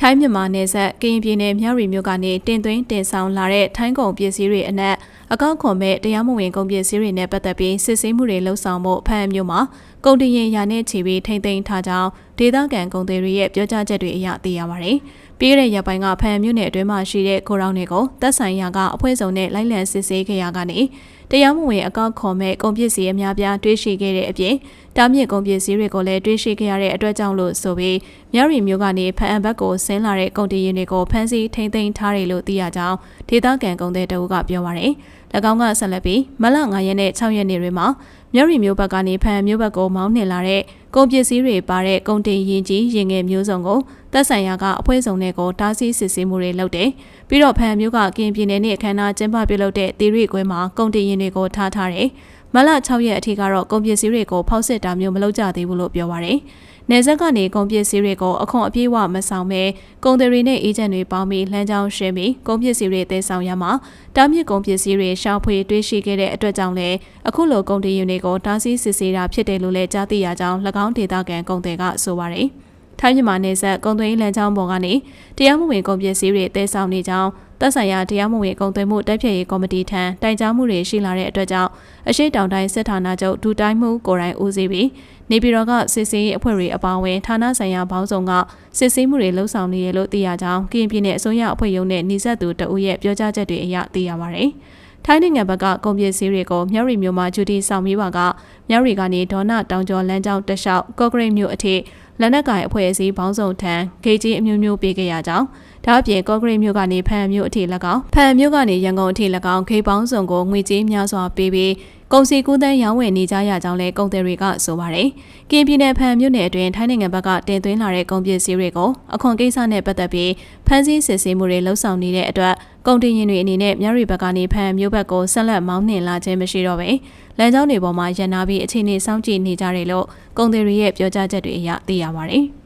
ထိုင်းမြန်မာနယ်စပ်ကရင်ပြည်နယ်မြရီမြို့ကနေတင်သွင်းတင်ဆောင်လာတဲ့ထိုင်းကုန်ပစ္စည်းတွေအနက်အကောက်ခွန်မဲ့တရားမဝင်ကုန်ပစ္စည်းတွေနဲ့ပတ်သက်ပြီးစစ်ဆေးမှုတွေလှုပ်ဆောင်မှုဖမ်းမြို့မှာကုန်တင်ရင်ရာနဲ့ချီပြီးထိမ့်သိမ်းထားကြောင်းဒေသခံကုန်သည်တွေရဲ့ပြောကြားချက်တွေအရသိရပါတယ်။ ပြီးခဲ့တဲ့ရက်ပိုင်းကဖမ်းမြို့နယ်အတွင်းမှာရှိတဲ့ကိုရောင်းတွေကိုတပ်ဆိုင်ရာကအဖွဲ့စုံနဲ့လိုက်လံစစ်ဆေးခဲ့ရကနေတရားမဝင်အကောက်ခွန်မဲ့ကုန်ပစ္စည်းအများပြားတွေ့ရှိခဲ့တဲ့အပြင်တားမြစ်ကုန်ပစ္စည်းတွေကိုလည်းတွေ့ရှိခဲ့ရတဲ့အတွက်ကြောင့်လို့ဆိုပြီးမြရီမျိုးကနေဖန်အံဘက်ကိုဆင်းလာတဲ့ကုန်တင်ရင်တွေကိုဖမ်းဆီးထိန်းသိမ်းထားတယ်လို့သိရကြောင်းဒေသခံကုန်သည်တအုပ်ကပြောပါရယ်၎င်းကဆက်လက်ပြီးမလ9ရက်နဲ့6ရက်နေ့တွေမှာမြရီမျိုးဘက်ကနေဖန်မျိုးဘက်ကိုမောင်းနှင်လာတဲ့ ကုန်ပစ္စည်းတွေပါတဲ့ကုန်တင်ရင်ကြီးရင်ငယ်မျိုးစုံကိုတပ်ဆိုင်ရာကအဖွဲစုံတွေကိုတားဆီးစစ်ဆေးမှုတွေလုပ်တယ်။ပြီးတော့ဖန်မျိုးကကင်ပြည်နယ်နဲ့အခမ်းအနားကျင်းပပြုလုပ်တဲ့တီရီကွဲမှာကုန်တင်ရင်တွေကိုထားထားတယ်။ မလ6ရက်အထိကတော့ကုန်ပစ္စည်းတွေကိုဖောက်စစ်တာမျိုးမလုပ်ကြသေးဘူးလို့ပြောပါရယ်။နေဆက်ကနေကုန်ပစ္စည်းတွေကိုအခွန်အပြေးဝမဆောင်ပဲကုန်တွေနဲ့အေဂျင့်တွေပေါင်းပြီးလမ်းကြောင်းရှင်းပြီးကုန်ပစ္စည်းတွေသယ်ဆောင်ရမှာတားမြစ်ကုန်ပစ္စည်းတွေရှောင်ဖွေတွေးရှိခဲ့တဲ့အတွက်ကြောင့်လည်းအခုလိုကုန်တင်ရင်တွေကိုတားဆီးစစ်ဆေးတာဖြစ်တယ်လို့လည်းကြားသိရကြောင်း၎င်းဒေသခံကုန်တွေကဆိုပါရယ်။ထိုင်းမြန်မာနယ်စပ်ကုန်သွယ်ရေးလမ်းကြောင်းပေါ်ကနေတရားမဝင်ကုန်ပစ္စည်းတွေတည်ဆောင်နေကြောင်း သက်ဆိုင်ရာတရားမဝင်ကုန်သွယ်မှုတိုက်ဖျက်ရေးကော်မတီထံတိုင်ကြားမှုတွေရှိလာတဲ့အတွက်ကြောင့်အရှိတောင်တိုင်းစစ်ဌာနချုပ်ဒူတိုင်းမှုကိုယ်တိုင်ဦးစီးပြီးနေပြည်တော်ကစစ်ဆေးရေးအဖွဲ့တွေအပါအဝင်ဌာနဆိုင်ရာပေါင်းစုံကစစ်ဆေးမှုတွေလှုပ်ဆောင်နေရလို့သိရကြောင်းကရင်ပြည်နယ်အစိုးရအဖွဲ့ရုံးနဲ့နှိစက်သူတဦးရဲ့ပြောကြားချက်တွေအရသိရပါတယ်။ထိုင်းနိုင်ငံဘက်ကကုန်ပစ္စည်းတွေကိုမြရီမြို့မှာဂျူတီဆောင်ပြီးပါကမြရီကနေဒေါနာတောင်ကျော်လမ်းကြောင်းတက်လျှောက်ကော့ဂရိတ်မြို့အထိ လက်နက်ကိုင်အဖွဲ့အစည်းပေါင်းစုံထံဂေဂျီအမျိုးမျိုးပေးခဲ့ရကြောင်းဒါအပြင်ကော့ဂရိတ်မြို့ကနေဖန်မြို့အထိ၎င်းဖန်မြို့ကနေရန်ကုန်အထိ၎င်းခေပေါင်းစုံကိုငွေကြေးများစွာပေးပြီး ကုန်စည်ကူးသန်းရောင်းဝယ်နေကြရကြောင်းလည်းကုန်သည်တွေကဆိုပါတယ်။ကင်းပြည်နယ်ဖန်မြို့နယ်အတွင်းထိုင်းနိုင်ငံဘက်ကတင်သွင်းလာတဲ့ကုန်ပစ္စည်းတွေကိုအခွန်ကိစ္စနဲ့ပတ်သက်ပြီးဖမ်းဆီးစစ်ဆေးမှုတွေလှုပ်ဆောင်နေတဲ့အတွက်ကုန်တင်ရင်တွေအနေနဲ့မြရီဘက်ကနေဖန်မြို့ဘက်ကိုဆက်လက်မောင်းနှင်လာခြင်းမရှိတော့ပဲလမ်းကြောင်းတွေပေါ်မှာရန်နာပြီးအခြေအနေစောင့်ကြည့်နေကြတယ်လို့ကုန်သည်တွေရဲ့ပြောကြားချက်တွေအရသိရပါတယ်။